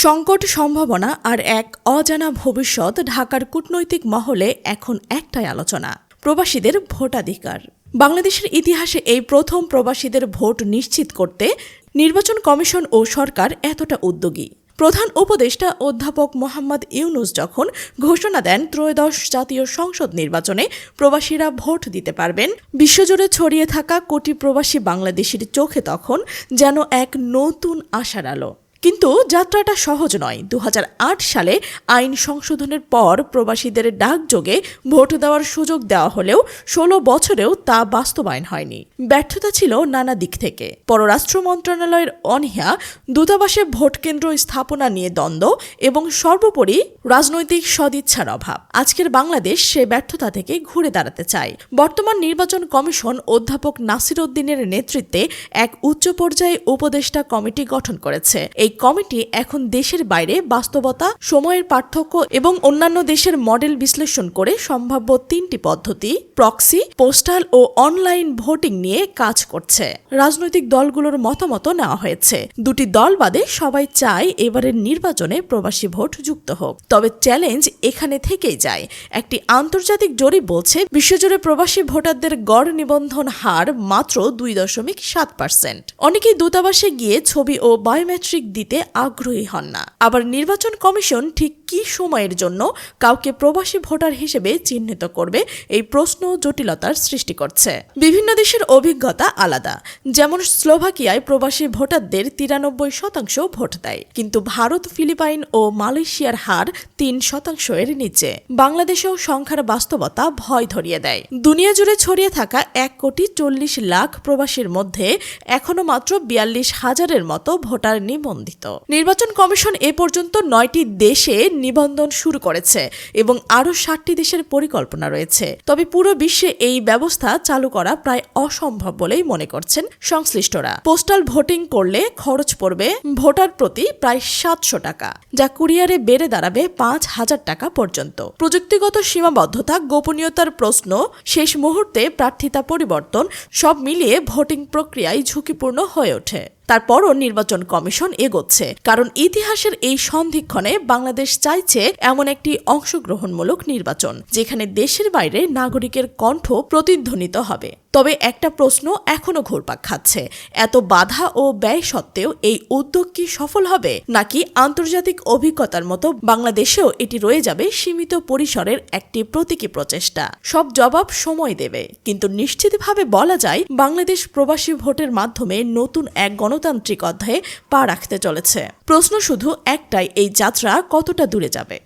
সংকট সম্ভাবনা আর এক অজানা ভবিষ্যৎ ঢাকার কূটনৈতিক মহলে এখন একটাই আলোচনা, প্রবাসীদের ভোটাধিকার। বাংলাদেশের ইতিহাসে এই প্রথম প্রবাসীদের ভোট নিশ্চিত করতে নির্বাচন কমিশন ও সরকার এতটা উদ্যোগী। প্রধান উপদেষ্টা অধ্যাপক মোহাম্মদ ইউনুস যখন ঘোষণা দেন ত্রয়োদশ জাতীয় সংসদ নির্বাচনে প্রবাসীরা ভোট দিতে পারবেন, বিশ্বজুড়ে ছড়িয়ে থাকা কোটি প্রবাসী বাংলাদেশের চোখে তখন যেন এক নতুন আশার আলো। কিন্তু যাত্রাটা সহজ নয়। দু সালে আইন সংশোধনের পর প্রবাসীদের ডাকযোগে ভোট দেওয়ার সুযোগ দেওয়া হলেও ষোলো বছরেও তা বাস্তবায়ন হয়নি। ব্যর্থতা ছিল নানা দিক থেকে। পররাষ্ট্র মন্ত্রণালয়ের অনীহা, দূতাবাসে ভোট কেন্দ্র স্থাপনা নিয়ে দ্বন্দ্ব এবং সর্বোপরি রাজনৈতিক সদিচ্ছার অভাব। আজকের বাংলাদেশ সে ব্যর্থতা থেকে ঘুরে দাঁড়াতে চায়। বর্তমান নির্বাচন কমিশন অধ্যাপক নাসির উদ্দিনের নেতৃত্বে এক উচ্চ পর্যায়ে উপদেষ্টা কমিটি গঠন করেছে। এই কমিটি এখন দেশের বাইরে বাস্তবতা, সময়ের পার্থক্য এবং অন্যান্য দেশের মডেল বিশ্লেষণ করে সম্ভাব্য তিনটি পদ্ধতি, প্রক্সি, পোস্টাল ও অনলাইন ভোটিং নিয়ে কাজ করছে। রাজনৈতিক দলগুলোর মতামত নেওয়া হয়েছে। দুটি দল বাদে সবাই চায় এবারের নির্বাচনে প্রবাসী ভোট যুক্ত হোক। তবে চ্যালেঞ্জ এখানে থেকেই যায়। একটি আন্তর্জাতিক জরিপ বলছে, বিশ্বজুড়ে প্রবাসী ভোটারদের গড় নিবন্ধন হার মাত্র দুই দশমিক সাত পার্সেন্ট। অনেকেই দূতাবাসে গিয়ে ছবি ও বায়োমেট্রিক দিতে আগ্রহী হন না। আবার নির্বাচন কমিশন ঠিক কি সময়ের জন্য কাউকে প্রবাসী ভোটার হিসেবে চিহ্নিত করবে এই প্রশ্ন জটিলতার সৃষ্টি করছে। বিভিন্ন দেশের অভিজ্ঞতা আলাদা। যেমন স্লোভাকিয়ায় প্রবাসী ভোটারদের তিরানব্বই শতাংশ ভোট দেয়, কিন্তু ভারত, ফিলিপাইন ও মালয়েশিয়ার হার তিন শতাংশ এর নিচে। বাংলাদেশেও সংখ্যার বাস্তবতা ভয় ধরিয়ে দেয়। দুনিয়া জুড়ে ছড়িয়ে থাকা এক কোটি চল্লিশ লাখ প্রবাসীর মধ্যে এখনও মাত্র বিয়াল্লিশ হাজারের মতো ভোটার নিবন্ধিত। নির্বাচন কমিশন এ পর্যন্ত নয়টি দেশে নিবন্ধন শুরু করেছে এবং আরও ষাটটি দেশের পরিকল্পনা রয়েছে। তবে পুরো বিশ্বে এই ব্যবস্থা চালু করা প্রায় অসম্ভব বলেই মনে করছেন সংশ্লিষ্টরা। পোস্টাল ভোটিং করলে খরচ পড়বে ভোটার প্রতি প্রায় সাতশো টাকা, যা কুরিয়ারে বেড়ে দাঁড়াবে পাঁচ হাজার টাকা পর্যন্ত। প্রযুক্তিগত সীমাবদ্ধতা, গোপনীয়তার প্রশ্ন, শেষ মুহূর্তে প্রার্থিতা পরিবর্তন, সব মিলিয়ে ভোটিং প্রক্রিয়ায় ঝুঁকিপূর্ণ হয়ে ওঠে। তারপরও নির্বাচন কমিশন এগোচ্ছে। কারণ ইতিহাসের এই সন্ধিক্ষণে বাংলাদেশ চাইছে এমন একটি অংশগ্রহণমূলক নির্বাচন, যেখানে দেশের বাইরে নাগরিকের কণ্ঠ প্রতিধ্বনিত হবে। তবে একটা প্রশ্ন এখনও ঘোরপাক খাচ্ছে। এত বাধা ও ব্যয় সত্ত্বেও এই উদ্যোগ কি সফল হবে? নাকি আন্তর্জাতিক অভিজ্ঞতার মতো বাংলাদেশেও এটি রয়ে যাবে সীমিত পরিসরের একটি প্রতীকী প্রচেষ্টা? সব জবাব সময় দেবে। কিন্তু নিশ্চিতভাবে বলা যায়, বাংলাদেশ প্রবাসী ভোটের মাধ্যমে নতুন এক গণতান্ত্রিক অধ্যায়ে পা রাখতে চলেছে। প্রশ্ন শুধু একটাই, এই যাত্রা কতটা দূরে যাবে?